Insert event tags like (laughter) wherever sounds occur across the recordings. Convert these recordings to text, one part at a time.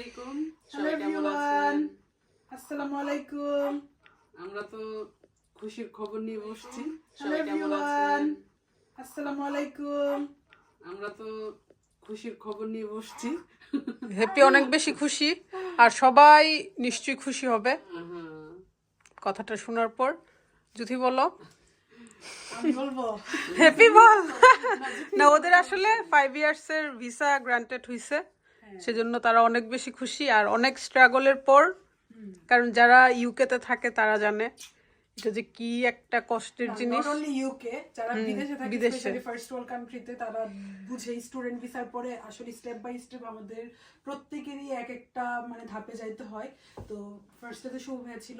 আলাইকুম। সবাই কেমন আছেন? আসসালামু আলাইকুম। আমরা তো খুশির খবর নিয়ে বসছি। হ্যালো সবাই কেমন এভরিওয়ান আছেন? আসসালামু আলাইকুম। আমরা তো খুশির খবর নিয়ে বসছি। হ্যাপি অনেক বেশি খুশি আর সবাই নিশ্চয়ই খুশি হবে। কথাটা শোনার পর যদি বলো। আমি বলব। হ্যাপি বল। না ওদের আসলে ফাইভ ইয়ার্স এর ভিসা গ্রান্টেড হয়েছে সেজন্য তারা অনেক বেশি খুশি আর অনেক স্ট্রাগলের পর কারণ যারা ইউকেতে থাকে তারা জানে। এটা যে কি একটা কষ্টের জিনিস। নট অনলি ইউকে যারা বিদেশে থাকে। স্পেশালি ফার্স্ট ওয়ার্ল্ড কান্ট্রিতে তারা বুঝে স্টুডেন্ট ভিসার পরে আসলে স্টেপ বাই স্টেপ আমাদের প্রত্যেকেরই এক একটা মানে ধাপে যাইতে হয়। তো ফার্স্টে তো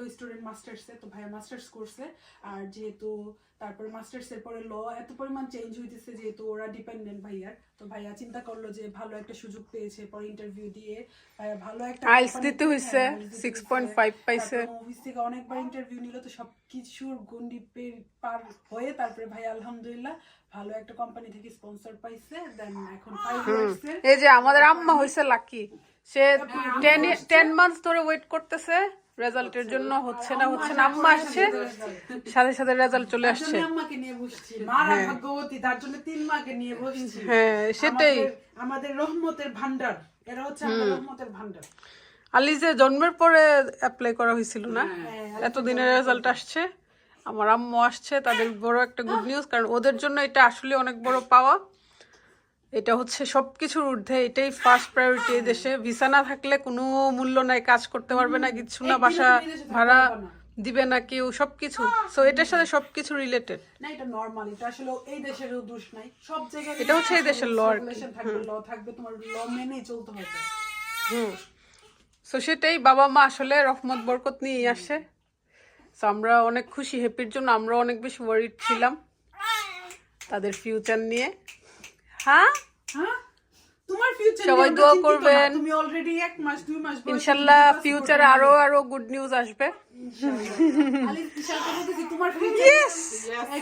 স্টুডেন্ট মাস্টার্সে তো ভাইয়া মাস্টার্স করছে আর যেহেতু তারপরে মাস্টার্স এর পরে ল এত পরিমাণ চেঞ্জ হইতেছে যেহেতু ওরা ডিপেন্ডেন্ট ভাইয়ার। তো ভাইয়া চিন্তা করল যে ভালো একটা সুযোগ পেয়েছে পরে ইন্টারভিউ দিয়ে ভাইয়া ভালো একটা IELTS company- দিতে হইছে, হ্যাঁ, IELTS 6.5 পাইছে। অফিস থেকে অনেকবার ইন্টারভিউ নিল তো সবকিছুর গন্ডি পে- পার হয়ে তারপরে ভাই আলহামদুলিল্লাহ ভালো একটা কোম্পানি থেকে স্পন্সর পাইছে দেন এখন এই যে আমাদের আম্মা হয়েছে লাকি সে টেন টেন মান্থস ধরে ওয়েট করতেছে রেজাল্টের জন্য হচ্ছে না হচ্ছে না আম্মা আসছে। সাথে সাথে রেজাল্ট চলে আসছে। আম্মাকে নিয়ে বসছি। মারা ভাগ্যবতী তার জন্য তিন মাকে নিয়ে বসছি। হ্যাঁ সেটাই। আমাদের- রহমতের ভান্ডার এরা হচ্ছে আমাদের রহমতের ভান্ডার আলি যে জন্মের পরে অ্যাপ্লাই করা হয়েছিল না? হ্যাঁ, এতদিনের রেজাল্ট আসছে আমার আম্মু আসছে তাদের বড় একটা গুড নিউজ কারণ ওদের জন্য এটা আসলে অনেক বড় পাওয়া। এটা হচ্ছে সব কিছুর ঊর্ধ্বে এটাই ফার্স্ট প্রায়োরিটি দেশে। ভিসা না থাকলে কোনো মূল্য নাই কাজ করতে পারবে না কিছু না বাসা ভাড়া দিবে না কেউ সবকিছু। সো এটার সাথে সবকিছু রিলেটেড না এটা নরমাল এটা আসলে এই দেশের দোষ নাই। সব জায়গায় এটা হচ্ছে এই দেশের কি। থাকবে ল থাকবে তোমার ল মেনেই চলতে হবে। হুম। সো সেটাই বাবা মা আসলে রহমত বরকত নিয়েই আসে। আমরা অনেক খুশি হ্যাপির জন্য আমরা অনেক বেশি ওয়ারিড ছিলাম তাদের ফিউচার নিয়ে। হ্যাঁ? হ্যাঁ? তোমার ফিউচার সবাই দোয়া করবেন। তুমি অলরেডি এক মাস দুই মাস বয়সে ইনশাল্লাহ তুমি ফিউচারে আরও আরও গুড নিউজ আসবে। তোমার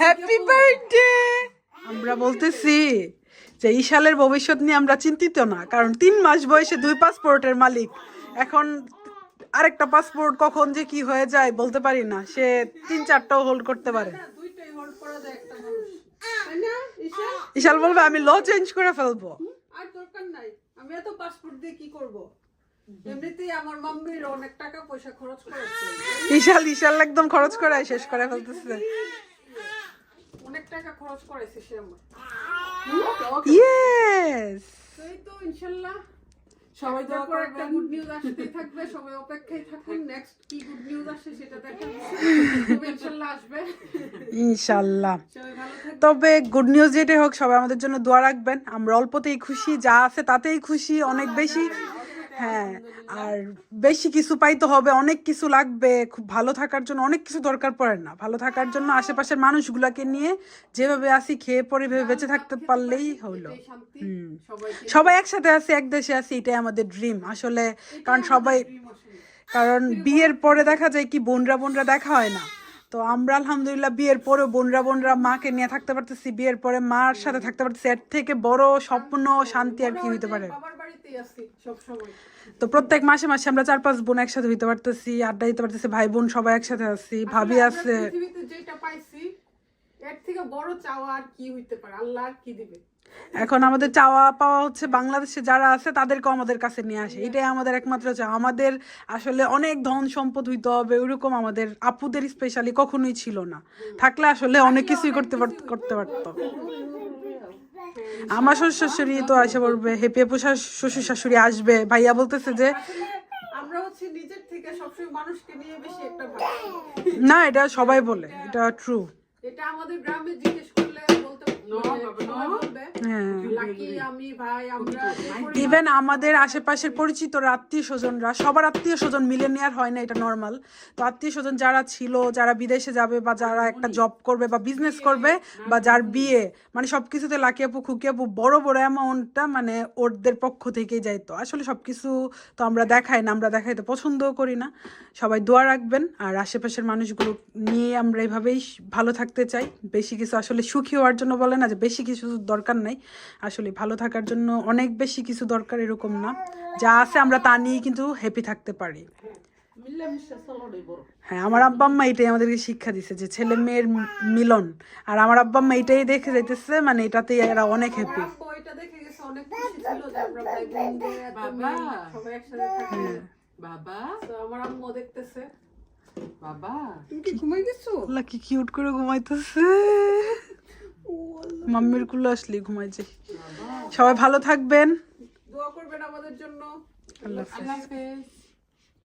হ্যাপি বার্থডে আমরা বলতেছি যে ইশালের ভবিষ্যৎ নিয়ে আমরা চিন্তিত না কারণ তিন মাস বয়সে দুই পাসপোর্টের মালিক। এখন আরেকটা পাসপোর্ট কখন যে কি হয়ে যায় বলতে পারি না। সে তিন চারটাও হোল্ড করতে পারে। ইশাল বলবে আমি ল চেঞ্জ করে ফেলব। আর দরকার নাই। আমি এত পাসপোর্ট দিয়ে কি করব? এমনিতেই আমার মাম্মির অনেক টাকা পয়সা খরচ করেছে ইশাল ইশাল একদম খরচ করে শেষ করে ফেলতেছে। অনেক টাকা খরচ করেছে সে আমার। ইয়েস তো ইনশাল্লাহ। সবাই দোয়া করবেন একটা গুড নিউজ আসতেই থাকবে সবাই অপেক্ষায় থাকুন নেক্সট কি গুড নিউজ আসে সেটা দেখার (laughs) ইনশাআল্লাহ ইনশাল্লাহ আসবে। থাকবে তবে গুড নিউজ যেটাই হোক সবাই আমাদের জন্য দোয়া রাখবেন। আমরা অল্পতেই খুশি যা আছে তাতেই খুশি অনেক বেশি। হ্যাঁ আর বেশি কিছু পাইতে হবে অনেক কিছু লাগবে খুব ভালো থাকার জন্য অনেক কিছু দরকার পড়ে না। ভালো থাকার জন্য আশেপাশের মানুষগুলোকে নিয়ে যেভাবে আসি খেয়ে পরে ভেবে বেঁচে থাকতে পারলেই হলো। সবাই একসাথে আছি এক দেশে আছি এটাই আমাদের ড্রিম আসলে কারণ সবাই কারণ বিয়ের পরে দেখা যায় কি বোনরা বোনরা দেখা হয় না। তো আমরা আলহামদুলিল্লাহ বিয়ের পরে বোনরা বোনরা মাকে নিয়ে থাকতে পারতেছি বিয়ের পরে মার সাথে থাকতে পারতেছি। এর থেকে বড় স্বপ্ন শান্তি আর কি হইতে পারে। তো প্রত্যেক মাসে মাসে আমরা চার পাঁচ বোন একসাথে হইতে পারতেছি আড্ডা দিতে পারতেছি ভাই বোন সবাই একসাথে আছি ভাবি আছে। যেটা পাইছি এর থেকে বড় চাওয়া আর কি হইতে পারে? আল্লাহ কি দিবে? এখন আমাদের চাওয়া পাওয়া হচ্ছে বাংলাদেশে যারা আছে তাদেরকেও আমাদের কাছে নিয়ে আসে। এটাই আমাদের একমাত্র চাওয়া। আমাদের আসলে অনেক ধন সম্পদ হইতে হবে ওইরকম আমাদের আপুদের স্পেশালি কখনোই ছিল না। থাকলে আসলে অনেক কিছুই করতে করতে পারতো। আমার শ্বশুর শাশুড়ি তো আসে বলবে হে পেপু শ্বশুর শাশুড়ি আসবে। ভাইয়া বলতেছে যে আমরা হচ্ছে নিজের থেকে সবসময় মানুষকে নিয়ে বেশি একটা না এটা সবাই বলে এটা ট্রু এটা আমাদের গ্রামে জিজ্ঞেস ইভেন আমাদের আশেপাশের পরিচিত আত্মীয় স্বজনরা সবার আত্মীয় স্বজন মিলেনিয়ার হয় না এটা নর্মাল তো আত্মীয় স্বজন যারা ছিল যারা বিদেশে যাবে বা যারা একটা জব করবে বা বিজনেস করবে বা যার বিয়ে মানে সবকিছুতে লাকি আপু খুকি আপু বড় বড় অ্যামাউন্টটা মানে ওদের পক্ষ থেকেই যাইতো আসলে সবকিছু তো আমরা দেখাই না আমরা দেখাইতে পছন্দও করি না। সবাই দোয়া রাখবেন আর আশেপাশের মানুষগুলো নিয়ে আমরা এভাবেই ভালো থাকতে চাই। বেশি কিছু আসলে সুখী হওয়ার জন্য বলেন না যে বেশি কিছু দরকার নাই। আসলে ভালো থাকার জন্য অনেক বেশি কিছু দরকার এরকম না। যা আছে আমরা তা নিয়ে কিন্তু হ্যাপি থাকতে পারি। হ্যাঁ আমার আব্বা আম্মা এটাই আমাদেরকে শিক্ষা দিছে যে ছেলে মেয়ের মিলন। আর আমার আব্বা আম্মা এটাই দেখে যাইতেছে মানে এটাতেই এরা অনেক হ্যাপি বাবা। তো আমার আম্মু দেখতেছে। বাবা। তুমি কি ঘুমাই গেছো? কি কিউট করে ঘুমাইতেছে। মাম্মির কুলো আসলি ঘুমাই যাই সবাই ভালো থাকবেন। দোয়া করবেন আমাদের জন্য। আল্লাহ হাফেজ। আল্লাহ হাফেজ।